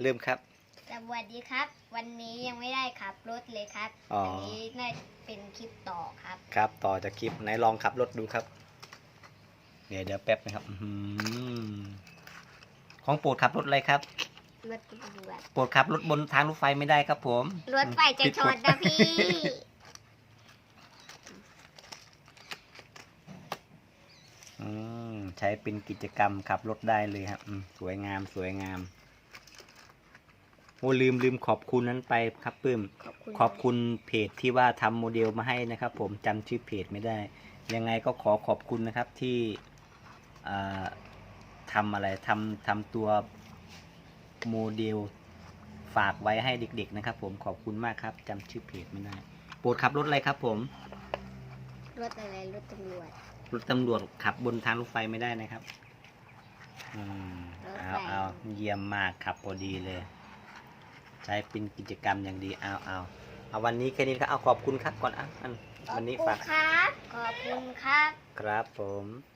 เริ่มครับ สวัสดีครับ วันนี้ยังไม่ได้ขับรถเลยครับอ๋ออั นนี้น่าเป็นคลิปต่อครับ ครับ ต่อจากคลิปไหนลองขับรถดูครับ เดี๋ยวเดี๋ยวแป๊บนะครับอื้อหือของโปรดขับรถอะไรครับ รถตำรวจโปรดขับรถบนทางรถไฟไม่ได้ครับ ผม รถไฟจะชนนะพี่ อืมใช้เป็นกิจกรรมขับรถได้เลยครับอืมสวยงามสวยงามโอ้ลืมลืมขอบคุณนั้นไปครับปื้มขอบคุณขอบคุณเพจที่ว่าทำโมเดลมาให้นะครับ ผมจำชื่อเพจไม่ได้ ยังไงก็ขอขอบคุณนะครับที่อ่าทำอะไรทำทำตัวโมเดลฝากไว้ให้เด็ก ๆ นะครับ ผมขอบคุณมากครับจำชื่อเพจไม่ได้โปรดขับรถอะไรครับ ผม รถอะไรรถตำรวจ รถตำรวจขับบนทางรถไฟไม่ได้นะครับ อืมรถเอาไฟ เอาเยี่ยมมากครับพอดีเลย ใช้เป็นกิจกรรมอย่างดีเอาเอาเอาวันนี้แค่นี้ครับเอาขอบคุณครับก่อนอะอันขอบวันนี้คุณฝากครับขอบคุณครับ ครับผม